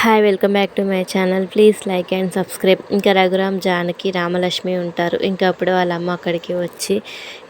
Hi welcome back to my channel please like and subscribe ఇంకా రఘురామ్ జానకి రామలక్ష్మి ఉంటారు. ఇంకా అప్పుడు వాళ్ళ అమ్మ అక్కడికి వచ్చి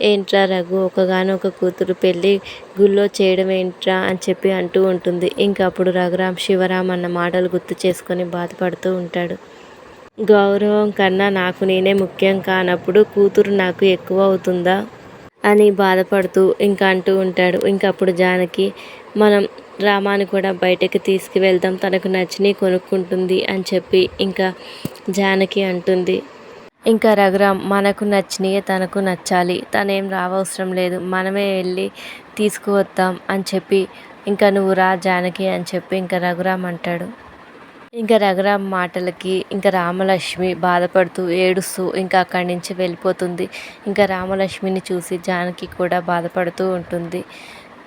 ఏంట్రా రఘు ఒకగాను ఒక కూతురు పెళ్ళి గుళ్ళో చేయడం ఏంట్రా? అని చెప్పి అంటూ ఉంటుంది. ఇంకా అప్పుడు రఘురామ్ శివరామ్ అన్న మాటలు గుర్తు చేసుకొని బాధపడుతూ ఉంటాడు. గౌరవం కన్నా నాకు నేనే ముఖ్యం కానప్పుడు కూతురు నాకు ఎక్కువ అవుతుందా? అని బాధపడుతూ ఇంకా అంటూ ఉంటాడు. ఇంకప్పుడు జానకి మనం రామాని కూడా బయటకు తీసుకువెళ్దాం తనకు నచ్చినవి కొనుక్కుంటుంది అని చెప్పి ఇంకా జానకి అంటుంది. ఇంకా రఘురామ్ మనకు నచ్చినవి తనకు నచ్చాలి. తనేం రావసరం లేదు. మనమే వెళ్ళి తీసుకువద్దాం అని చెప్పి ఇంకా నువ్వు రా జానకి అని చెప్పి ఇంకా రఘురామ్ అంటాడు. ఇంకా రఘురామ్ మాటలకి ఇంకా రామలక్ష్మి బాధపడుతూ ఏడుస్తూ ఇంకా అక్కడి నుంచి వెళ్ళిపోతుంది. ఇంకా రామలక్ష్మిని చూసి జానకి కూడా బాధపడుతూ ఉంటుంది.